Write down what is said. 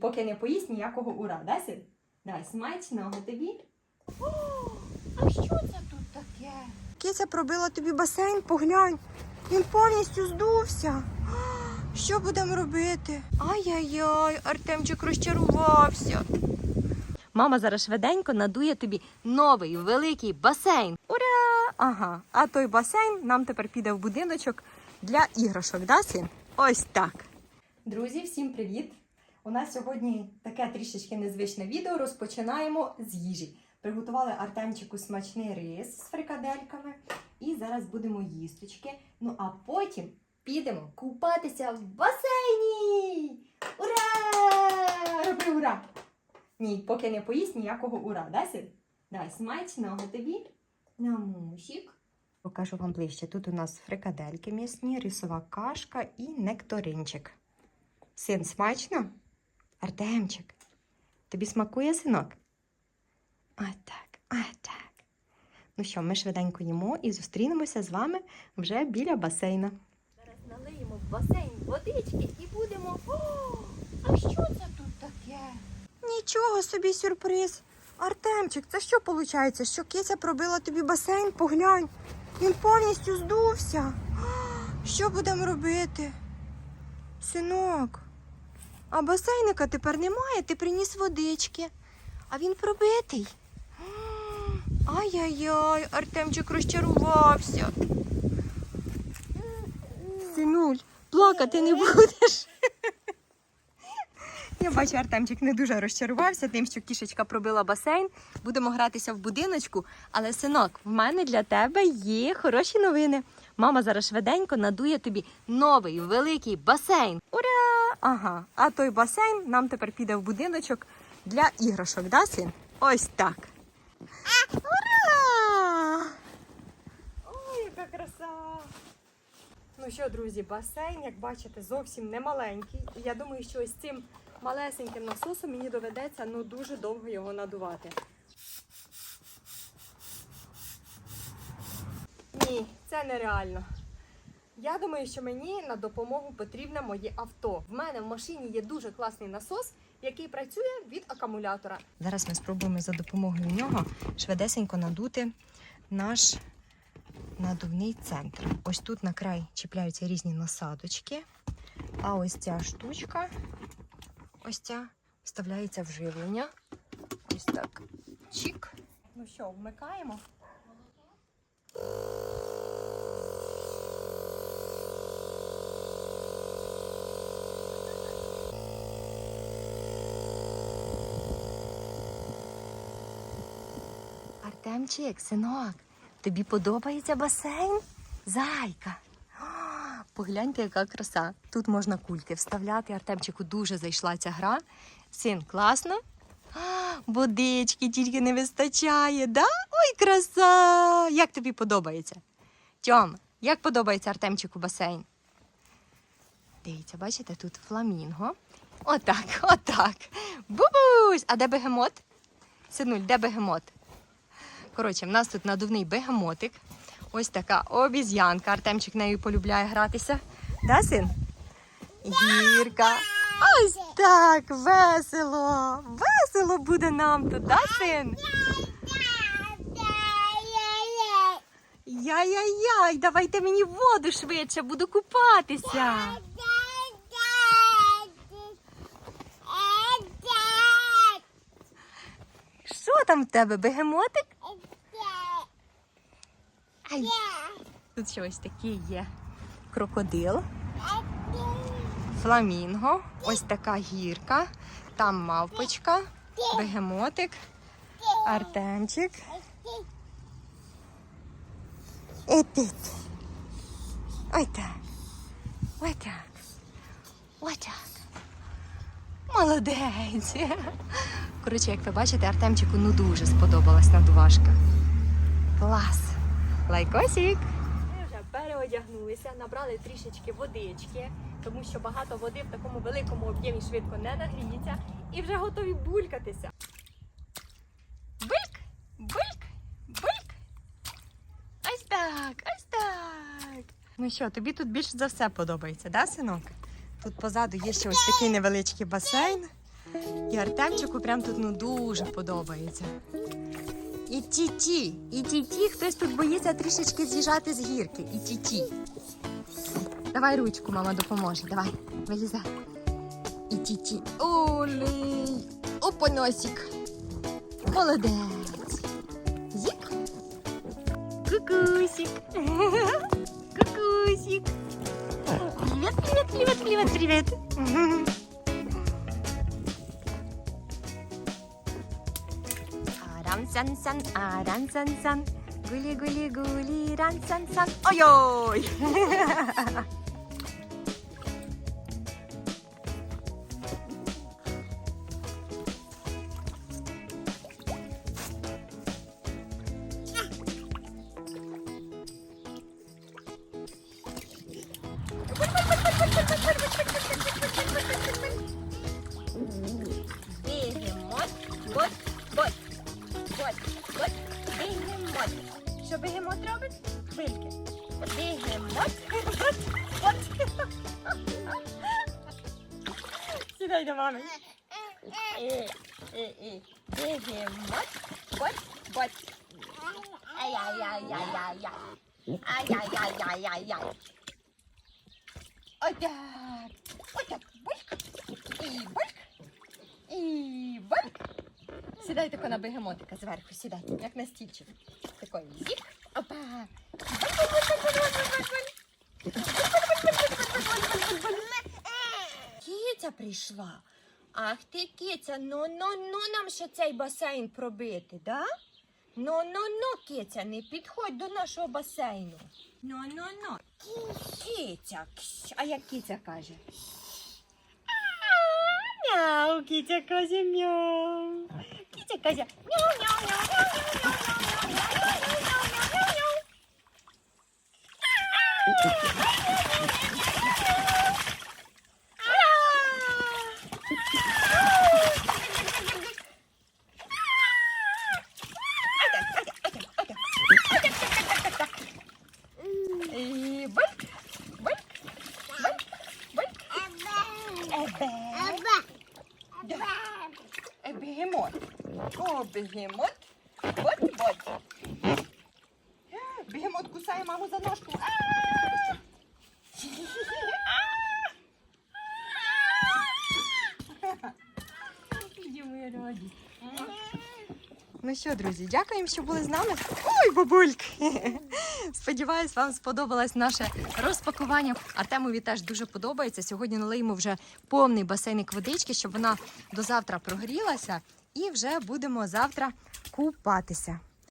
Поки не поїсть ніякого ура, да, син? Давай, смачного тобі. А що це тут таке? Киця пробила тобі басейн, поглянь. Він повністю здувся. Що будемо робити? Ай-яй-яй, Артемчик розчарувався. Мама зараз швиденько надує тобі новий великий басейн. Ура! Ага, а той басейн нам тепер піде в будиночок для іграшок, да, син? Ось так. Друзі, всім привіт! У нас сьогодні таке трішечки незвичне відео. Розпочинаємо з їжі. Приготували Артемчику смачний рис з фрикадельками. І зараз будемо їсточки. Ну а потім підемо купатися в басейні! Ура! Роби ура! Ні, поки не поїсть ніякого ура, да, син? Давай, смачного тобі. На мусік. Покажу вам ближче. Тут у нас фрикадельки м'ясні, рисова кашка і нектаринчик. Син, смачно? Артемчик, тобі смакує синок? Ось так, ось так. Ну що, ми швиденько їмо і зустрінемося з вами вже біля басейна. Зараз налиємо в басейн водички і будемо. О, а що це тут таке? Нічого собі сюрприз. Артемчик, це що виходить? Що киця пробила тобі басейн? Поглянь. Він повністю здувся. Що будемо робити? Синок, а басейника тепер немає, ти приніс водички, а він пробитий. Ай-яй-яй, Артемчик розчарувався. Синуль, плакати не будеш. Я бачу, Артемчик не дуже розчарувався тим, що кішечка пробила басейн. Будемо гратися в будиночку. Але, синок, в мене для тебе є хороші новини. Мама зараз швиденько надує тобі новий великий басейн. Ага, а той басейн нам тепер піде в будиночок для іграшок, да, син? Ось так. Ура! Ой, яка краса! Ну що, друзі, басейн, як бачите, зовсім не маленький. І я думаю, що ось цим малесеньким насосом мені доведеться ну дуже довго його надувати. Ні, це нереально. Я думаю, що мені на допомогу потрібне моє авто. В мене в машині є дуже класний насос, який працює від акумулятора. Зараз ми спробуємо за допомогою нього швидесенько надути наш надувний центр. Ось тут на край чіпляються різні насадочки, а ось ця штучка, ось ця вставляється в живлення. Ось так. Чік. Ну що, вмикаємо? Артемчик, синок, тобі подобається басейн? Зайка. Погляньте, яка краса. Тут можна кульки вставляти. Артемчику дуже зайшла ця гра. Син, класно? Водички тільки не вистачає, да? Ой, краса! Як тобі подобається? Тьом, як подобається Артемчику басейн? Дивіться, бачите, тут фламінго. Отак, отак. Бубусь! А де бегемот? Синуль, де бегемот? Коротше, в нас тут надувний бегемотик. Ось така обіз'янка. Артемчик нею полюбляє гратися. Да, син? Гірка. Ось так, весело. Весело буде нам тут, да, син? Яй-яй-яй, давайте мені воду швидше, буду купатися. Що там в тебе, бегемотик? Ай. Тут ще ось такий є крокодил, фламінго, ось така гірка, там мавпочка, бегемотик, артемчик. І тут. Ой так. Ой так. Ой так. Молодець. Коротше, як ви бачите, Артемчику ну дуже сподобалась надувашка. Клас. Лайкосик. Ми вже переодягнулися, набрали трішечки водички, тому що багато води в такому великому об'ємі швидко не нагріється, і вже готові булькатися. Бульк, бульк, бульк. Ось так, ось так. Ну що, тобі тут більше за все подобається, да, синок? Тут позаду є ще ось такий невеличкий басейн. І Артемчику прям тут ну дуже подобається. І ті-ті, і ті-ті, хтось тут боїться трішечки з'їжджати з гірки. І ті-ті. Давай ручку, мама допоможе. Давай, вилізай. І ті-ті. Олей. Опа, носик. Молодець. Зік. Кукусик. Кукусик. Привет, привет, привет, привет, привет. san san, ah ran san san. Guli guli guli ran san san. Oyoy! Bij hem wat. Scheppen hem wat, Robin? Bij hem wat. Wat. Wat. Wat. Wat. Wat. Wat. Wat. Wat. Wat. Wat. Wat. Wat. Wat. Wat. Сідай тако на бегемотика зверху, сідай, як на стільчик. Такий зік. Опа. Киця прийшла. Ах ти, киця, ну ну ну нам ще цей басейн пробити, да? Ну ну ну, киця, не підходь до нашого басейну. Ну ну ну. Киця, а як киця каже? Мяу, киця каже мяу. Киця каже мяу, мяу, мяу, мяу, мяу, мяу, мяу, мяу, мяу, мяу, мяу, мяу. І бульк, бульк, бульк, бульк. Ебе. Да. Е, Бегемот. О, бегемот. Вот, вот. Е, Бегемот кусає маму за ножку. Ну що, друзі, дякуємо, що були з нами. Ой, бабульки! Сподіваюсь, вам сподобалось наше розпакування. Артемові теж дуже подобається. Сьогодні налиємо вже повний басейник водички, щоб вона до завтра прогрілася, і вже будемо завтра купатися.